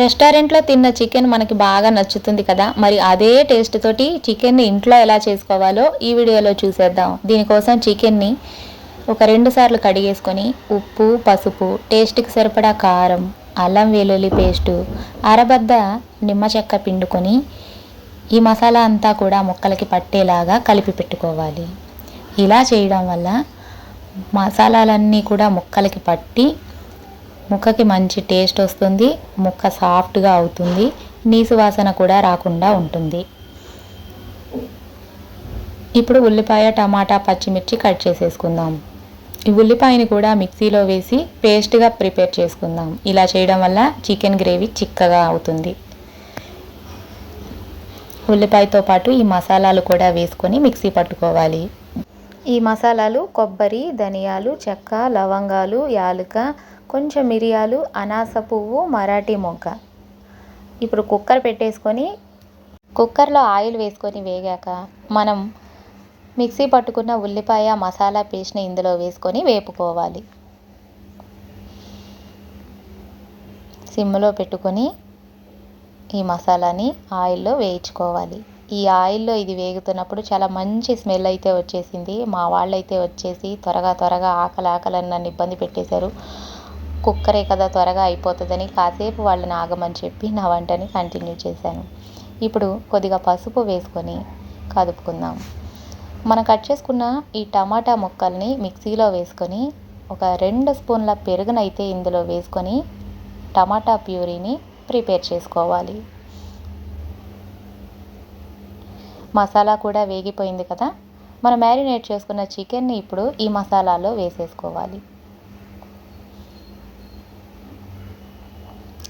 రెస్టారెంట్లో తిన్న చికెన్ మనకి బాగా నచ్చుతుంది కదా. మరి అదే టేస్ట్ తోటి చికెన్ని ఇంట్లో ఎలా చేసుకోవాలో ఈ వీడియోలో చూసేద్దాం. దీనికోసం చికెన్ని ఒక రెండు సార్లు కడిగేసుకొని ఉప్పు పసుపు టేస్ట్కి సరిపడా కారం అల్లం వెల్లుల్లి పేస్టు అరబద్ద నిమ్మ చెక్క పిండుకొని ఈ మసాలా అంతా కూడా ముక్కలకి పట్టేలాగా కలిపి పెట్టుకోవాలి. ఇలా చేయడం వల్ల మసాలాలన్నీ కూడా ముక్కలకి పట్టి ముక్కకి మంచి టేస్ట్ వస్తుంది ముక్క సాఫ్ట్గా అవుతుంది నీసు వాసన కూడా రాకుండా ఉంటుంది. ఇప్పుడు ఉల్లిపాయ టమాటా పచ్చిమిర్చి కట్ చేసేసుకుందాం. ఈ ఉల్లిపాయని కూడా మిక్సీలో వేసి పేస్ట్గా ప్రిపేర్ చేసుకుందాం. ఇలా చేయడం వల్ల చికెన్ గ్రేవీ చిక్కగా అవుతుంది. ఉల్లిపాయతో పాటు ఈ మసాలాలు కూడా వేసుకొని మిక్సీ పట్టుకోవాలి. ఈ మసాలాలు కొబ్బరి ధనియాలు చెక్క లవంగాలు యాలుక కొంచెం మిరియాలు అనాస పువ్వు మరాఠీ మొగ్గ. ఇప్పుడు కుక్కర్ పెట్టేసుకొని కుక్కర్లో ఆయిల్ వేసుకొని వేగాక మనం మిక్సీ పట్టుకున్న ఉల్లిపాయ మసాలా పేస్ట్ని ఇందులో వేసుకొని వేపుకోవాలి. సిమ్లో పెట్టుకొని ఈ మసాలాని ఆయిల్లో వేయించుకోవాలి. ఈ ఆయిల్లో ఇది వేగుతున్నప్పుడు చాలా మంచి స్మెల్ అయితే వచ్చేసింది. మా వాళ్ళైతే వచ్చేసి త్వరగా త్వరగా ఆకలి ఆకలి నన్ను ఇబ్బంది పెట్టేశారు. కుక్కరే కదా త్వరగా అయిపోతుందని కాసేపు వాళ్ళని ఆగమని చెప్పి నా వంటని కంటిన్యూ చేశాను. ఇప్పుడు కొద్దిగా పసుపు వేసుకొని కదుపుకుందాం. మనం కట్ చేసుకున్న ఈ టమాటా ముక్కల్ని మిక్సీలో వేసుకొని ఒక రెండు స్పూన్ల పెరుగునైతే ఇందులో వేసుకొని టమాటా ప్యూరీని ప్రిపేర్ చేసుకోవాలి. మసాలా కూడా వేగిపోయింది కదా. మనం మ్యారినేట్ చేసుకున్న చికెన్ని ఇప్పుడు ఈ మసాలాలో వేసేసుకోవాలి.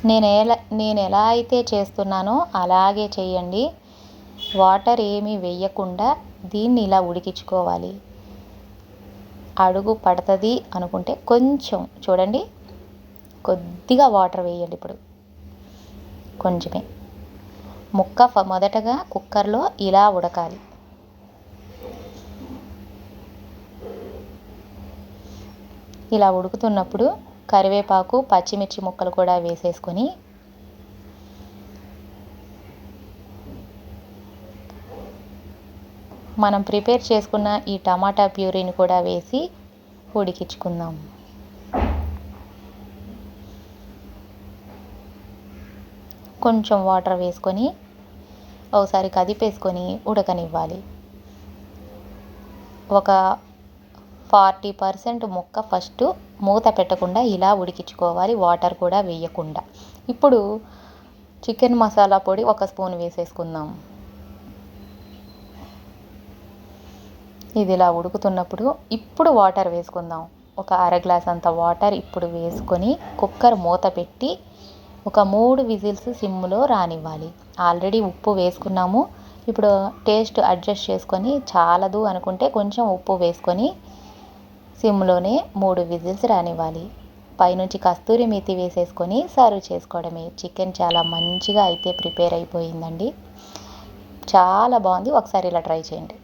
నేను ఎలా నేను ఎలా అయితే చేస్తున్నానో అలాగే చేయండి. వాటర్ ఏమీ వేయకుండా దీన్ని ఇలా ఉడికించుకోవాలి. అడుగు పడుతుంది అనుకుంటే కొంచెం చూడండి. కొద్దిగా వాటర్ వేయండి ఇప్పుడు. కొంచెమే. ముక్క ఫ- మొదటగా కుక్కర్లో ఇలా ఉడకాలి. ఇలా ఉడుకుతున్నప్పుడు కరివేపాకు పచ్చిమిర్చి ముక్కలు కూడా వేసేసుకొని మనం ప్రిపేర్ చేసుకున్న ఈ టమాటా ప్యూరీని కూడా వేసి ఉడికించుకుందాం. కొంచెం వాటర్ వేసుకొని ఒకసారి కదిపేసుకొని ఉడకనివ్వాలి. ఒక ఫార్టీ పర్సెంట్ ముక్క ఫస్ట్ మూత పెట్టకుండా ఇలా ఉడికించుకోవాలి వాటర్ కూడా వేయకుండా. ఇప్పుడు చికెన్ మసాలా పొడి ఒక స్పూన్ వేసేసుకుందాం. ఇది ఇలా ఉడుకుతున్నప్పుడు ఇప్పుడు వాటర్ వేసుకుందాం. ఒక అర గ్లాస్ అంత వాటర్ ఇప్పుడు వేసుకొని కుక్కర్ మూత పెట్టి ఒక మూడు విజిల్స్ సిమ్లో రానివ్వాలి. ఆల్రెడీ ఉప్పు వేసుకున్నాము. ఇప్పుడు టేస్ట్ అడ్జస్ట్ చేసుకొని చాలదు అనుకుంటే కొంచెం ఉప్పు వేసుకొని సిమ్లోనే మూడు విజిల్స్ రానివ్వాలి. పైనుంచి కస్తూరి మెతి వేసేసుకొని సర్వ్ చేసుకోవడమే. చికెన్ చాలా మంచిగా అయితే ప్రిపేర్ అయిపోయిందండి. చాలా బాగుంది. ఒకసారి ఇలా ట్రై చేయండి.